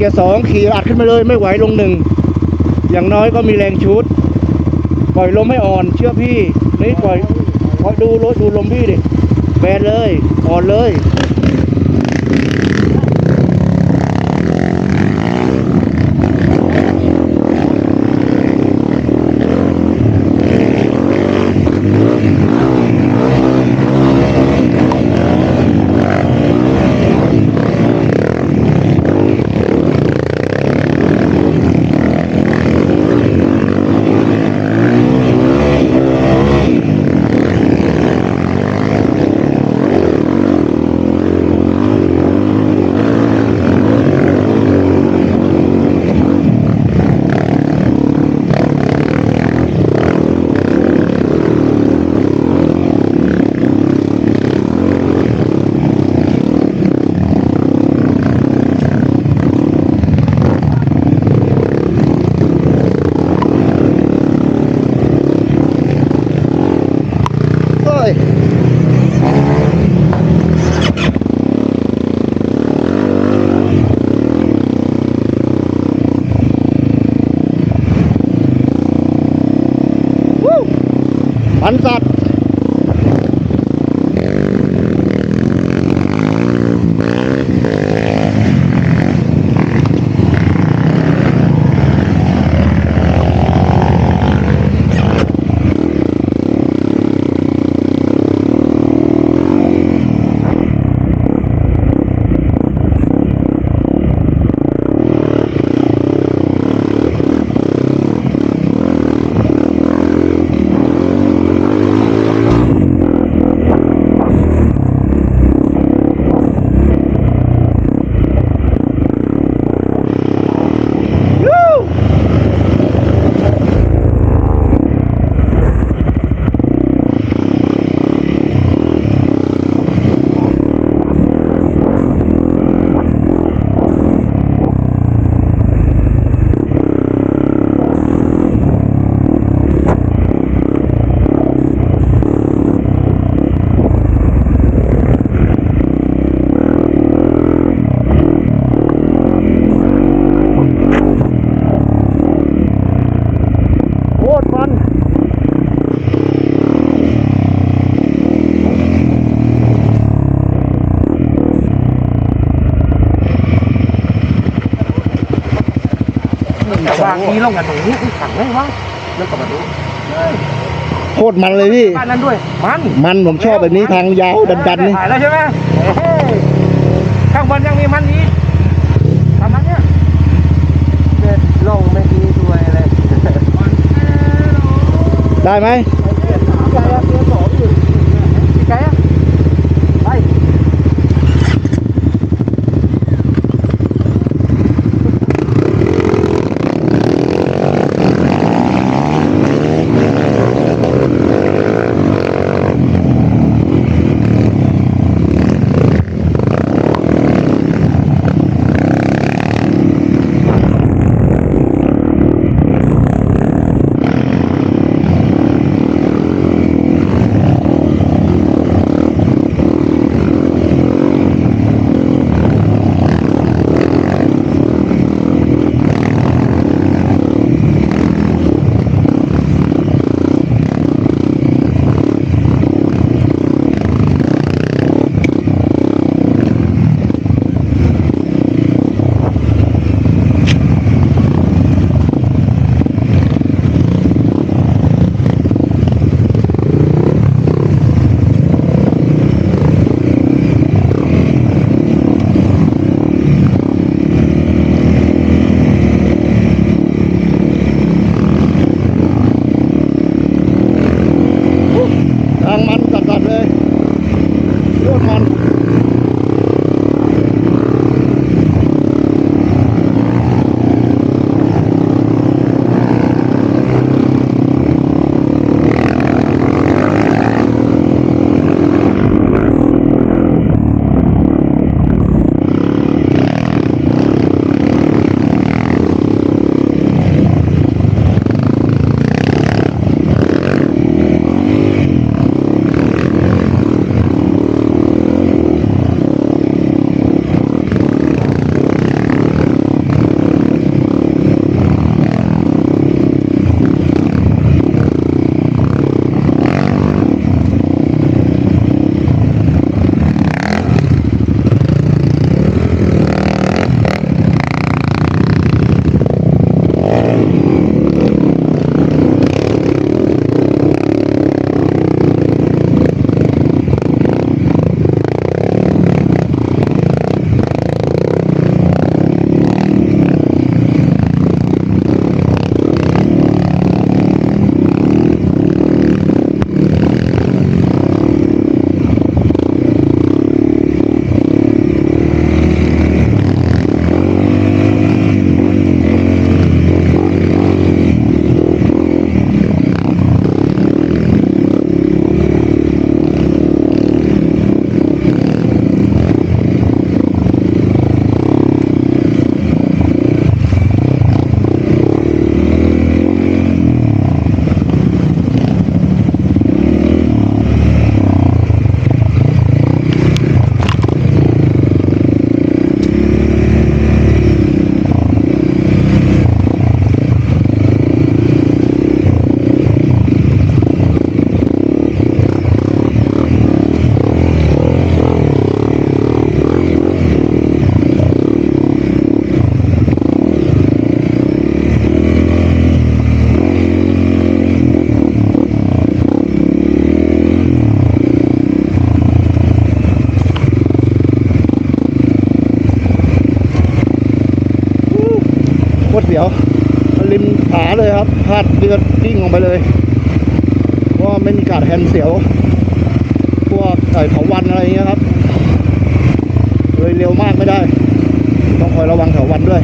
กียร์สองขี่อัดขึ้นมาเลยไม่ไหวลงหนึ่งอย่างน้อยก็มีแรงชุด ปล่อยลมไม่อ่อนเชื่อพี่นี่ปล่อยปล่อยดูรถดูลมพี่ดิแบนเลยอ่อนเลย ลงกันตรงนี้ขังไม่วะเรื่องกับมาดูโคตรมันเลยพี่ บ้านนั้นด้วย มันมันผมชอบแบบนี้ทางยาวดันๆนี่ถ่ายแล้วใช่ไหมเฮ้ยข้างบนยังมีมันอีกทำนั้นเนี่ยเด็ดลงไม่ดีด้วยเลยได้ไหม ยวริมผาเลยครับพาดเลือดกิ้งลงไปเลยเพราะว่าไม่มีการแฮนเสียว พวกไก่เถาวันอะไรอย่างเงี้ยครับ เลยเร็วมากไม่ได้ ต้องคอยระวังเถาวันด้วย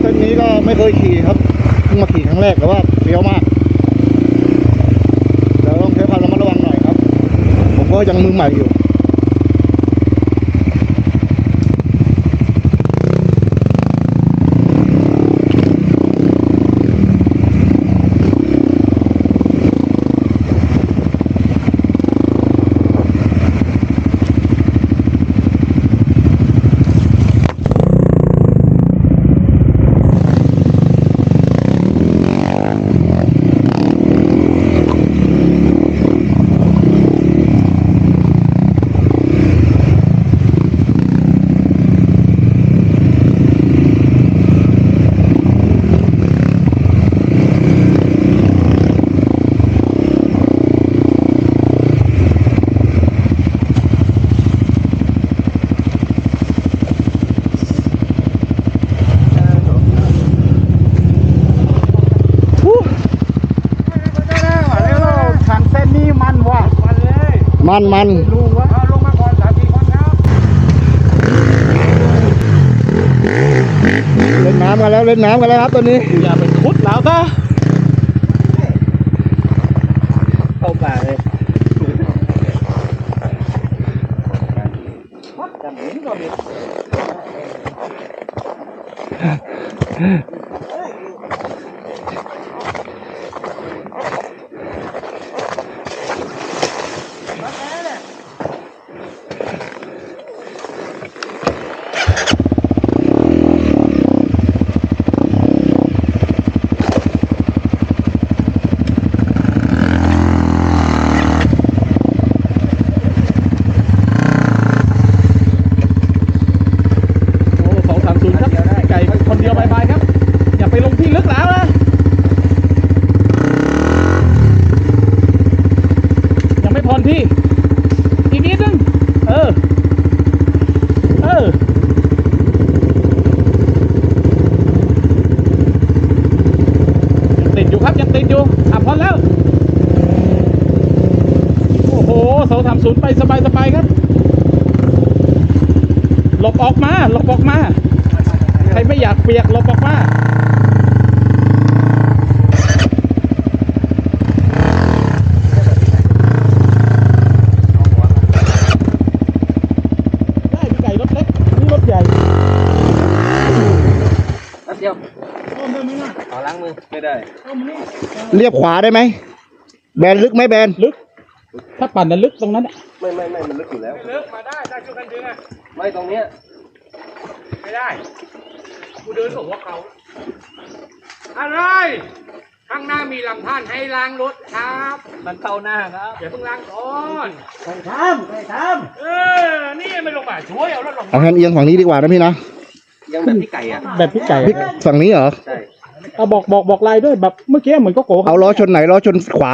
เส้นนี้ก็ไม่เคยขี่ครับเพิ่งมาขี่ค รั้งแรกแต่ว่าเลี้ยวมากเราต้องใช้ความระมัดระวังหน่อยครับ ผมก็ยังมือใหม่อยู่ ทางเส้นนี้มันว่ะมันเลย มันมันลุงวะลงมาก่อนสามสี่คนครับเล่นน้ำกันแล้วเล่นน้ำกันแล้วครับตอนนี้อย่าไปคุดแล้วก็เข้าป่าเลยจำเป็นก็มี โอ้สองสามศูนย์ครับ ไก่คนเดียวบายบายครับ อย่าไปลงที่ลึกแล้วนะ ยังไม่พรที่ อีกนิดนึง เออ เออ ยังติดอยู่ครับ ยังติดอยู่อะพอแล้ว โอ้โห เสาสามศูนย์ไปสบายสบายๆครับ หลบออกมา หลบออกมา ใครไม่อยากเปียกหลบออกมาได้พี่ไก่รถเล็กนี่รถใหญ่แป๊บเดียวขอล้างมือไม่ได้เรียบขวาได้ไหม แบนลึกไหมแบน ลึก ถ้าปั่นน่ะลึกตรงนั้นน่ะไม่ไม่ไม่มันลึกอยู่แล้ว เลิกมาได้ได้ช่วยกันดึงอะไม่ตรงเนี้ยไม่ได้กูเดินของว่าเขาอะไรข้างหน้ามีลำธารให้ล้างรถครับมันเข้าหน้าครับเดี๋ยวเพิ่งล้างก่อนใครทำใครทเออนี่ไม่ลงมาช่วยเอารถลงเอาแฮนด์เอียงฝั่งนี้ดีกว่านะพี่นะำยังแบบพี่ไก่อะแบบพี่ไก่พี่ฝั่งนี้เหรอใช่เอาบอกบอกบอกลายด้วยแบบเมื่อกี้เหมือนก็โกเอาล้อชนไหนล้อชนขวา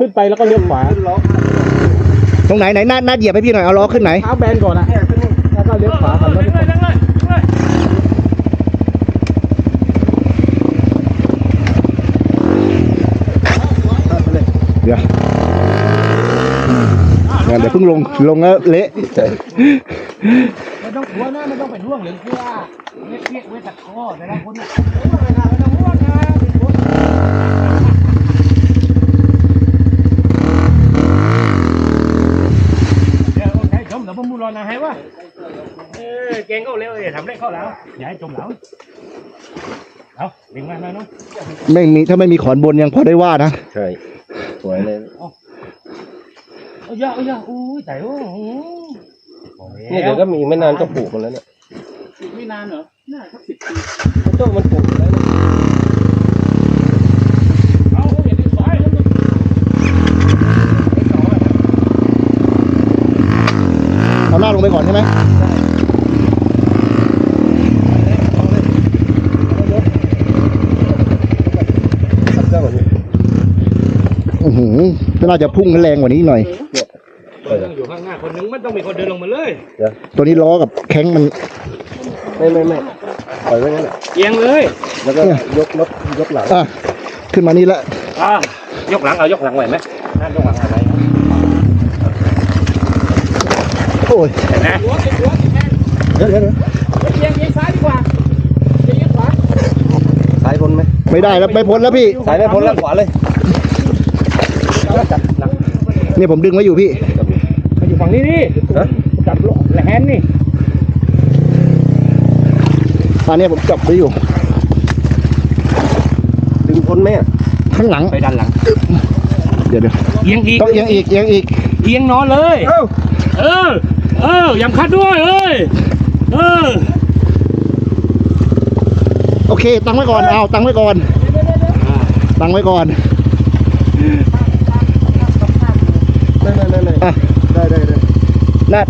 ขึ้นไปแล้วก็เลี้ยวขวาขึ้นล้อตรงไหนไหนหน้าหน้าเหยียบให้พี่หน่อยเอาล้อขึ้นไหนเท้าแบนก่อนนะแล้วก็เลี้ยวขวาขับรถดึงเลยดึงเลยดึงเลยเดี๋ยวงั้นเดี๋ยวเพิ่งลงลงแล้วเละต้องกลัวนะไม่ต้องเป็นห่วงเลยคือว่าเรียกเรียกเวทตะคอแต่ละคนน่ะไม่ต้องห่วงนะเป็นคนเดี๋ยวใช้ จมเดี๋ยวผมมูรอนะให้ว่าเออเก่งก็เร็วเลยทำได้เข้าแล้วอย่าให้จมแล้วเอาดึงมาหน่อยเนาะไม่มีถ้าไม่มีขอนบนยังพอได้ว่านะใช่สวยเลยเอาอย่าเอาอย่าอุ้ยแต่โอ้โหนี่เดี๋ยวก็มีไม่นานก็ปลูกมันแล้วเนี่ยไม่นานเหรอ น่าสักสิบปีต้นมันปลูกแล้วนะ เอาเห็นได้สายแล้วมัน เอาหน้าลงไปก่อนใช่ไหม ตัดเจ้าแบบนี้ อือหือ น่าจะพุ่งแรงกว่านี้หน่อยเออต้องอยู่ข้างหน้าคนนึงมันต้องมีคนเดินลงมาเลยตัวนี้ล้อกับแข้งมัน ไม่ไม่ไม่ปล่อยไว้งั้นแหละเอียงเลยแล้วก็ยกรถยกหลังอะขึ้นมานี่ละอ่ายกหลังเอายกหลังไหวไหมนั่นยกหลังอะไรโอ้ยเห็นไหมเดี๋ยวเดี๋ยวเดี๋ยวเอียงเอียงซ้ายดีกว่าเอียงขวาสายพ้นไหมไม่ได้แล้วไม่พ้นแล้วพี่สายไม่พ้นแล้วขวาเลยเนี่ยผมดึงไว้อยู่พี่ มันอยู่ฝั่งนี้นี่ฮะ จับแหลนนี่อันนี้ผมจับไว้อยู่ ดึงพ้นไหมอะข้างหลัง ไปด้านหลัง เดี๋ยวเดี๋ยวเอียงอีกต้องเอียงอีกเอียงอีก เอียงนอนเลย เอ้าเออ เออย้ำคัดด้วยเอ้ยเออโอเค ตั้งไว้ก่อน เอาตั้งไว้ก่อน ตั้งไว้ก่อน นั่นนั่นนั่นอะ ได้ได้ได้นัด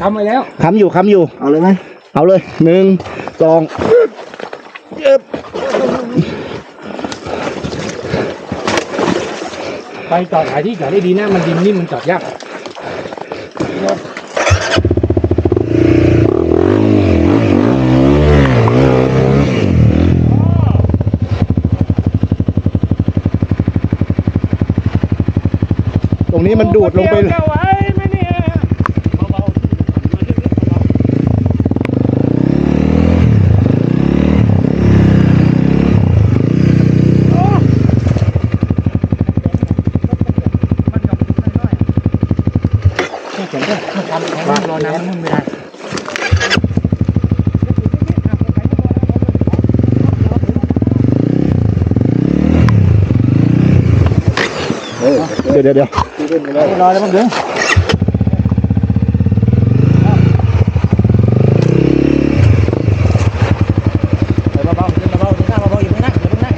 ทำไปแล้ว ค้ำอยู่ค้ำอยู่ เอาเลยไหมเอาเลยหนึ่งสองเย็บไปจอดหาที่จอดได้ดีนะ มันดินนิ่มมันจอดยาก รงนี้มันดูดลงไปเดี๋ยเนี่ยเบาๆมาเรื่อยๆเบาๆมันกับน้อยๆแค่ผมก็ทำรอน้ำมันไม่ได้เดี๋ยวเดี๋ยว เดี๋ยว ที่เล่นไปแล้ว รอแล้วมั้งเด้อ เบาๆเดินเบาๆเดินหน้าเบาๆอย่าเพิ่งนั่งอย่าเพิ่งนั่ง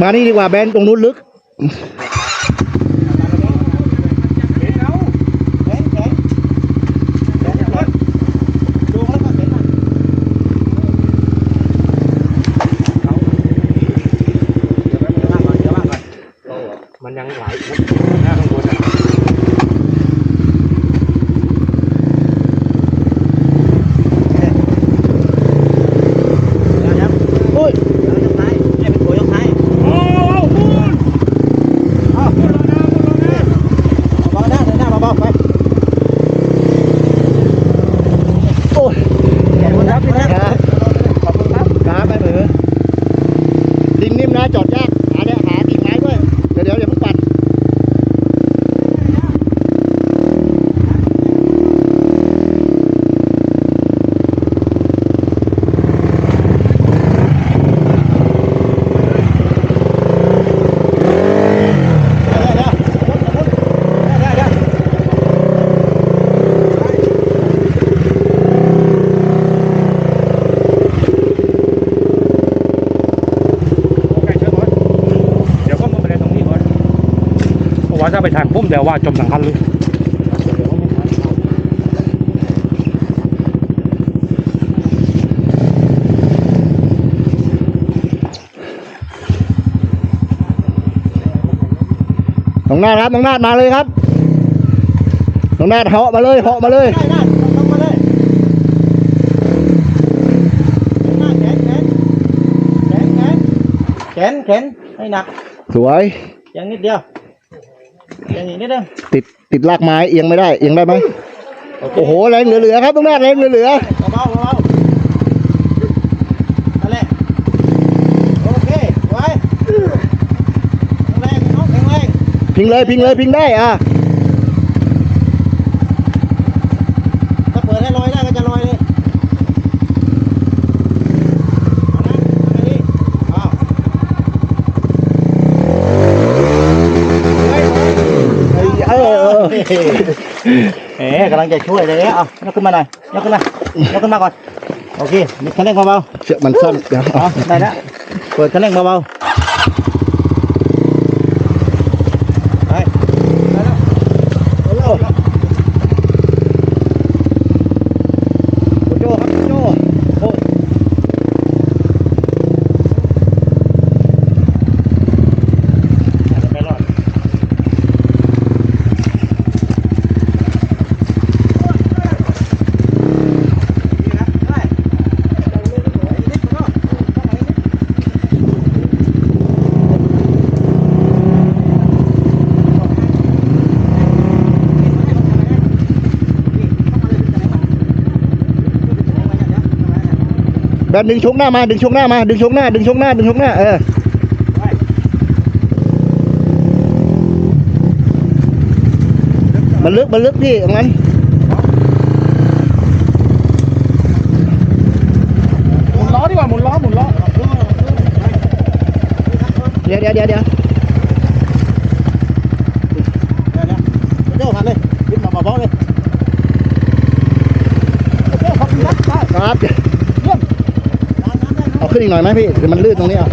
มานี่ดีกว่าแบนตรงนู้นลึกมันยังไหลายฟุตหน้าข้างบนอะ โอ้ย โอ้โหคุณอ้าวคุณรอนะคุณรอนะ เบาหน้าเดินหน้าเบาๆไป โอ้ยขอบคุณครับพี่นะขอบคุณครับครับไปเหมือนดินนิ่มนะจอดยาก หาเนี่ยหากิ่งไม้ด้วย เดี๋ยวเดี๋ยวอย่าเพิ่งปั่น โอเคเชิญก่อนเดี๋ยวก็มาไปเลยตรงนี้ก่อนเพราะว่าถ้าไปทางพุ่มเดี๋ยวว่าจมสังคันเลยน้องนาดครับน้องนาดมาเลยครับน้องนาดเหาะมาเลยเหาะมาเลยได้ได้ลงมาเลยหน้าแขนแขนแขนแขนแขนแขนให้หนัก สวยอย่างนิดเดียวอ ย่างนี้นิดเดียวติดติดลากไม้เอียงไม่ได้เอียงได้ไหมโอ้โหแรงเหลือๆครับน้องนาดแรงเหลือๆเบาๆเบาๆนั่นแหละโอเคไว้แรงน้องแรงพิงเลยพิงเลยพิงได้อะ ถ้าเปิดให้ลอยได้ก็จะลอยเลยเอานะเอาไปดิเอา เออ เออเอ๋กำลังจะช่วยเลยเอายกขึ้นมาหน่อยยกขึ้นมายกขึ้นมาก่อน โอเคมีคันเร่งเบาเชือกมันสั้นเดี๋ยวๆเอาได้แล้วเปิดคันเร่งเบาๆไปได้แล้ว โอ้โหโจครับโจโอ้ ไม่รอด แบนดึงชกหน้ามาดึงชกหน้ามาดึงชกหน้าดึงชกหน้าดึงชกหน้าเออมันลึกมันลึกพี่ตรงนั้นหมุนล้อดีกว่าหมุนล้อหมุนล้อเดี๋ยวเดี๋ยวเดี๋ยวเดี๋ยวเดี๋ยวเดี๋ยวเดี๋ยวหันเลยขึ้นมาเบาๆเลยเดี๋ยวขอบคุณนะได้ครับ น้ำน้ำได้ เอา ขึ้นอีกหน่อยไหมพี่เดี๋ยวมันลื่นตรงนี้อะ